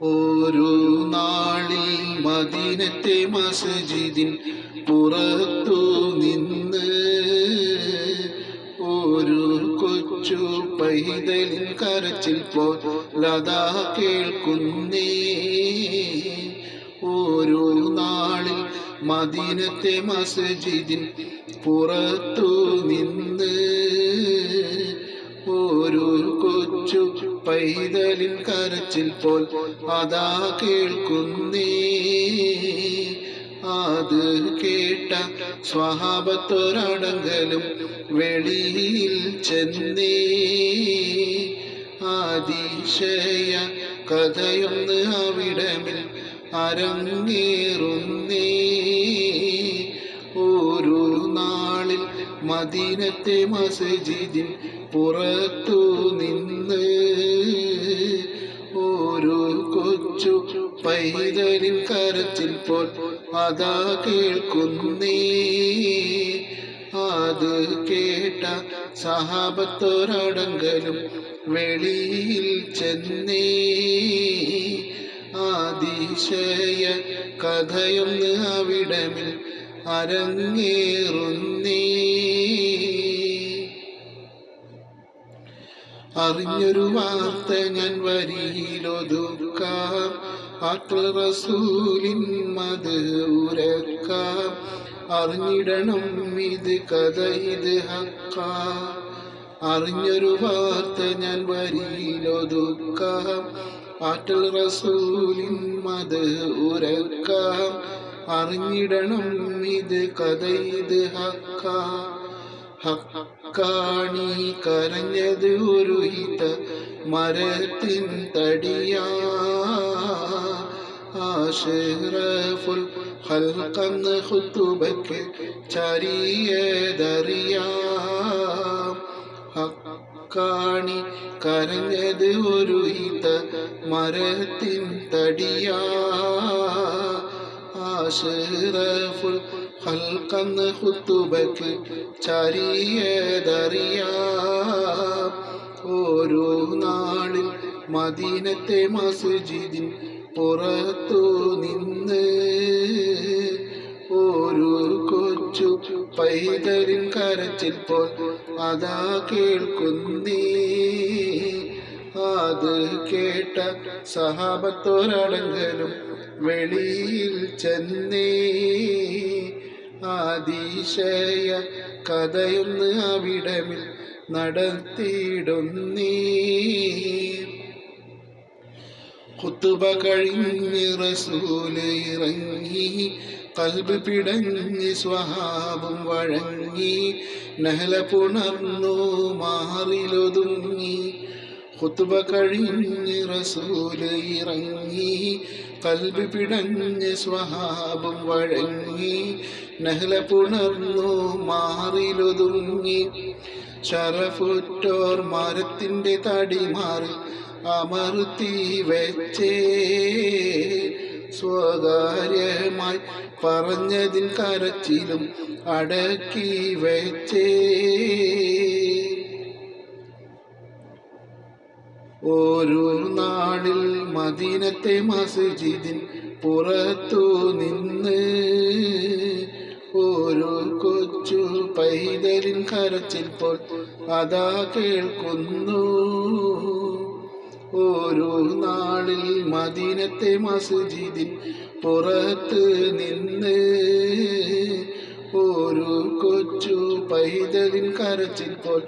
ഒരു നാളിൽ മദീനത്തെ മസ്ജിദിൻ പുറത്തു നിന്ന് ഒരു കൊച്ചു പൈതലിൻ കരച്ചിൽ പോലതാ കേൾക്കുന്നേ. ഓരോ നാളിൽ മദീനത്തെ മസ്ജിദിൻ പുറത്തു നിന്ന് കൊച്ചു പൈതലിൻ കരച്ചിൽ പോൽ അതാ കേൾക്കുന്നേ. അത് കേട്ട സ്വഭാവത്തൊരടങ്കലും വെളിയിൽ ചെന്നേ. അതിശയ കഥയൊന്ന് അവിടമിൽ അരങ്ങേറുന്നേ. ഒരു നാളിൽ മദീനത്തെ മസ്ജിദിൻ പുറത്തു നിന്ന് ഓരോ കൊച്ചു പൈതലിൻ കരച്ചിൽ പോൽ അതാ കേൾക്കുന്നേ. അത് കേട്ട സഹാബത്തോരടങ്കലും വെളിയിൽ ചെന്നേ. അതിശയ കഥയൊന്ന് അവിടമിൽ അരങ്ങേറുന്നേ. അറിഞ്ഞൊരു വാർത്ത ഞാൻ വരിയിലൊതുക്കാം. ആക്കൾ റസൂലിൻ മത് ഉരക്കാം. അറിഞ്ഞിടണം ഇത് കഥ ഇത് ഹക്ക. അറിഞ്ഞൊരു വാർത്ത ഞാൻ വരിയിലൊതുക്കാം. ആറ്റൽ റസൂലിൻ മത് ഉരക്കാം. അറിഞ്ഞിടണം ഇത് കഥയിത് ഹക്ക. ഹക്കാണി കരഞ്ഞത് ഒരു ഹിത മരത്തിൻ തടിയാ. ആഷിറഫുൽ ഹൽക്കന്ന് ഹുത്തുബയ്ക്ക് ചരിയതറിയാം. ഹക്കാണി കരഞ്ഞത് ഒരു ഹിത മരത്തിൻ തടിയാ. ആഷിറഫുൽ ഹൽക്കന്ന് ഹുത്തുബക്ക് ചരിയതറിയാം. ഓരോ നാളിൽ മദീനത്തെ മസ്ജിദിൻ പുറത്തു നിന്ന് ഒരു കൊച്ചു പൈതലിൻ കരച്ചിൽ പോൽ അതാ കേൾക്കുന്നേ. അത് കേട്ട സഹാബത്തോരടങ്കലും വെളിയിൽ ചെന്നേ. ആതിശയ കഥയൊന്ന് അവിടമിൽ നടത്തിയിടുന്നേ. കുത്തുബ കഴിഞ്ഞ് റസൂൽ ഇറങ്ങി കൽബ് പിടഞ്ഞ് സ്വഹാബും വഴങ്ങി നഹല പുണർന്നു മാറിലൊതുങ്ങി. കുത്തുബ കഴിഞ്ഞ് റസൂൽ ഇറങ്ങി കൽബ് പിടഞ്ഞ് സ്വഹാബും വഴങ്ങി നഹല പുണർന്നു മാറിലൊതുങ്ങി. ഷറഫുറ്റോർ മരത്തിന്റെ തടി മാറി അമർത്തി വെച്ചേ. സ്വകാര്യമായി പറഞ്ഞതിൻ കരച്ചിലും അടക്കി വെച്ചേ. ഒരു നാടിൽ മദീനത്തെ മസ്ജിദിൻ പുറത്തു നിന്ന് ഒരു കൊച്ചു പൈതലിൻ പോൽ അതാ കേൾക്കുന്നു. ഓരോ നാളിൽ മദീനത്തെ മസ്ജിദിൻ പുറത്ത് നിന്ന് ഒരു കൊച്ചു പൈതലിൻ പോൽ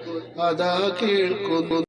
അതാ കേൾക്കുന്നു.